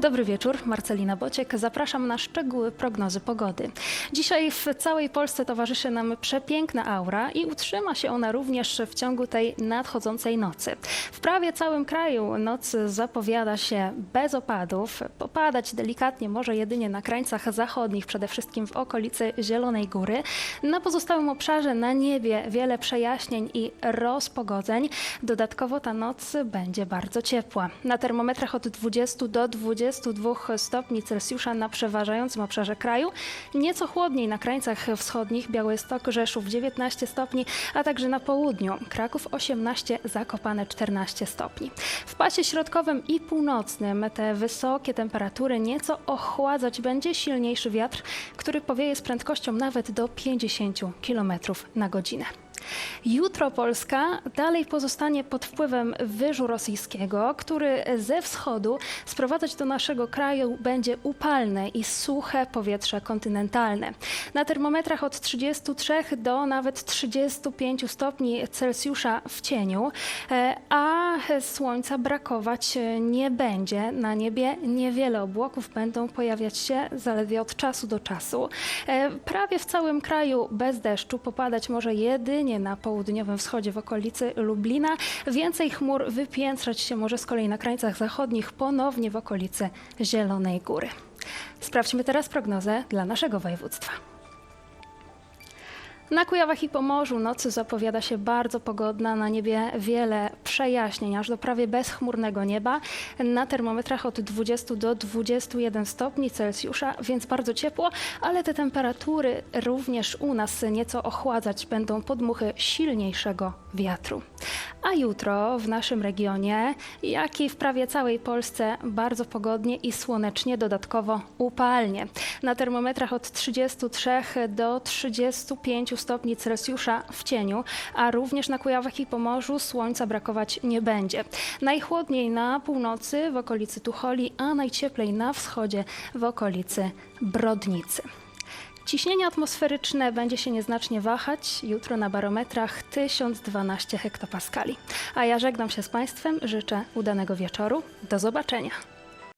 Dobry wieczór, Marcelina Bociek. Zapraszam na szczegóły prognozy pogody. Dzisiaj w całej Polsce towarzyszy nam przepiękna aura i utrzyma się ona również w ciągu tej nadchodzącej nocy. W prawie całym kraju noc zapowiada się bez opadów. Popadać delikatnie może jedynie na krańcach zachodnich, przede wszystkim w okolicy Zielonej Góry. Na pozostałym obszarze na niebie wiele przejaśnień i rozpogodzeń. Dodatkowo ta noc będzie bardzo ciepła. Na termometrach od 20 do 22 stopni Celsjusza na przeważającym obszarze kraju. Nieco chłodniej na krańcach wschodnich Białystok, Rzeszów 19 stopni, a także na południu Kraków 18, Zakopane 14 stopni. W pasie środkowym i północnym te wysokie temperatury nieco ochładzać będzie silniejszy wiatr, który powieje z prędkością nawet do 50 km na godzinę. Jutro Polska dalej pozostanie pod wpływem wyżu rosyjskiego, który ze wschodu sprowadzać do naszego kraju będzie upalne i suche powietrze kontynentalne. Na termometrach od 33 do nawet 35 stopni Celsjusza w cieniu, e, a słońca brakować nie będzie. Na niebie niewiele obłoków będą pojawiać się zaledwie od czasu do czasu. E, Prawie w całym kraju bez deszczu popadać może jedynie na południowym wschodzie w okolicy Lublina. Więcej chmur wypiętrzać się może z kolei na krańcach zachodnich, ponownie w okolicy Zielonej Góry. Sprawdźmy teraz prognozę dla naszego województwa. Na Kujawach i Pomorzu nocy zapowiada się bardzo pogodna, na niebie wiele przejaśnień, aż do prawie bezchmurnego nieba. Na termometrach od 20 do 21 stopni Celsjusza, więc bardzo ciepło, ale te temperatury również u nas nieco ochładzać będą podmuchy silniejszego wiatru. A jutro w naszym regionie, jak i w prawie całej Polsce, bardzo pogodnie i słonecznie, dodatkowo upalnie. Na termometrach od 33 do 35 stopni Celsjusza w cieniu, a również na Kujawach i Pomorzu słońca brakować nie będzie. Najchłodniej na północy w okolicy Tucholi, a najcieplej na wschodzie w okolicy Brodnicy. Ciśnienie atmosferyczne będzie się nieznacznie wahać. Jutro na barometrach 1012 hektopaskali. A ja żegnam się z Państwem, życzę udanego wieczoru. Do zobaczenia.